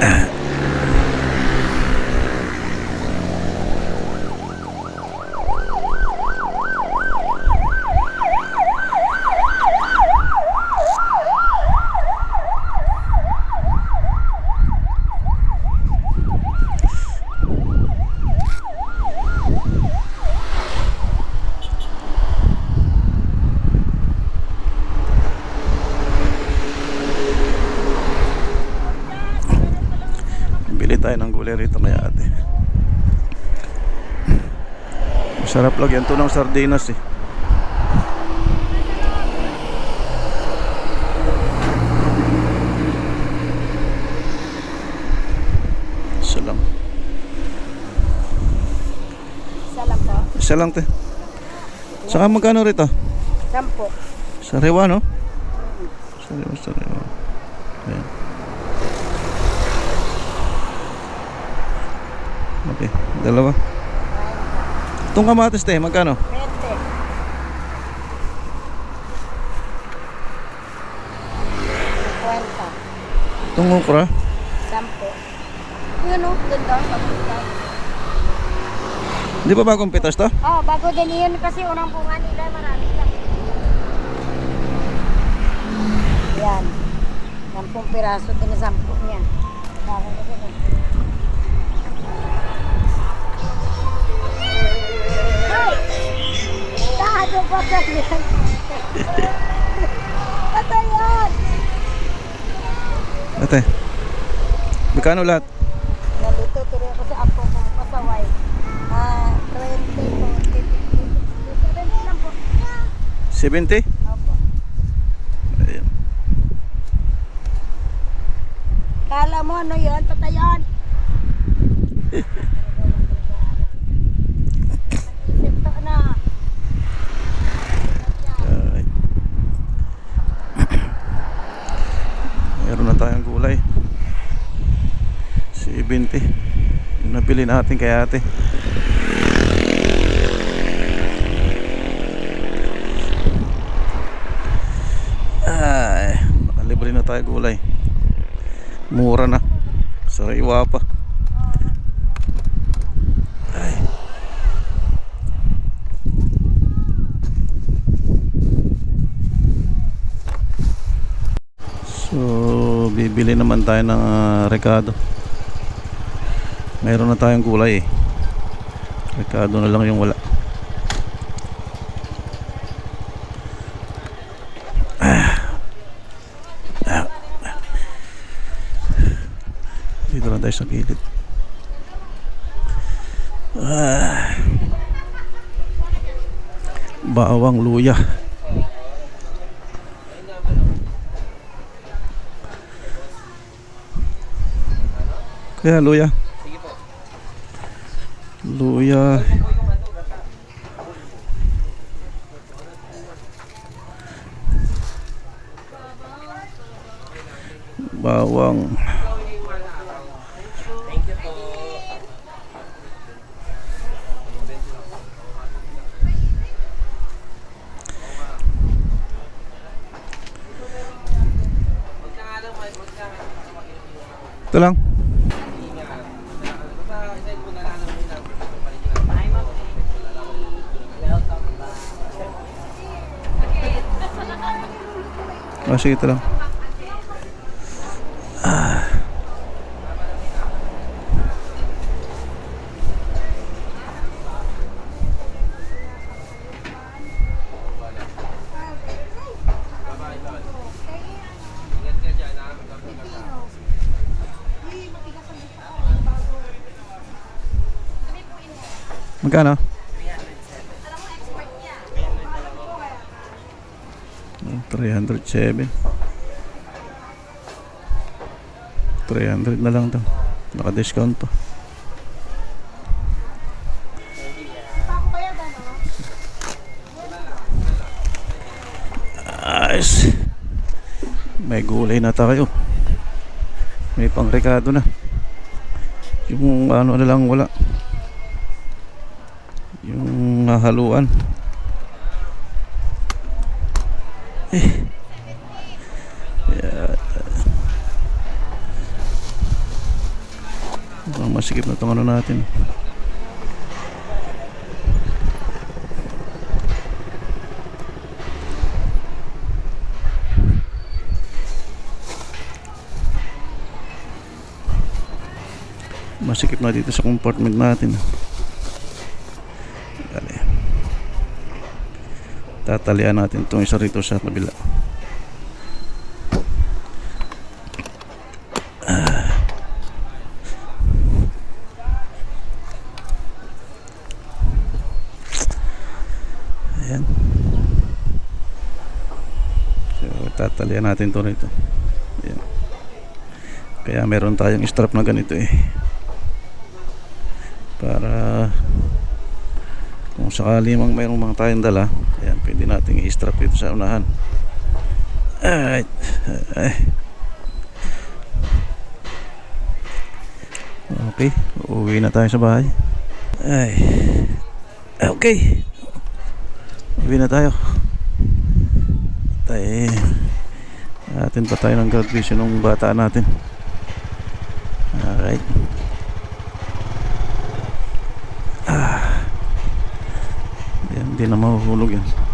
uh. Tayo ng gulay rito kay ate. Masarap lagyan to ng sardinas eh. Isa lang po. Isa lang te. Saka magkano rito? Sampo. Sariwa no? Sariwa, sariwa. Ayan. Okay, dalawa. Itong kamatis te, magkano? 20. Kwenta. Itong okra? Sampo. Yun o, ganda. Di ba bagong pitas to? Oh, bago din yun kasi unang bunga nila marami lang. Yan. Sampung piraso din na sampo niya. Bakit kasi na. Tado pa ka yan. Patay yan! Ate. Magkano lahat? Nalito tuloy ako sa apo ko pasaway. Ah, 20 po. 70 lang po. 70? Opo. Ayan. Kala mo ano yun? Isip to na. Ay. Meron na tayong gulay. 70. Yung nabili natin kay ate. Ay, nakalibre na tayo gulay. Mura na. Sariwa pa. Ay. So, bibili naman tayo ng ah, rekado. Mayroon na tayong gulay eh. Rekado na lang yung wala. Dito lang tayo sa gilid. Ah. Bawang luya. Kaya luya. Luya. Bawang. Ito lang. Ah, sige, ito lang. Ah. Magkano? 307 300 na lang to. Naka-discount to. Ayos. May gulay na tayo. May pangrekado na. Yung ano na lang wala. Yung haluan Ang masikip na itong ano natin. Masikip na dito sa compartment natin. Dali. Tatalian natin itong isa rito sa kabila. Ayan. So, tatalian natin to rito. Ayan. Kaya meron tayong strap na ganito eh. Para kung sakali mang mayroong mga tayong dala, ayan, pwede nating i-strap dito sa unahan. Alright. Ay. Okay, uuwi na tayo sa bahay. Ay. Okay. Uwi na tayo. Tayo. Atin pa tayo ng graduation ng bata natin. Alright. Ah. Hindi na mahuhulog yan.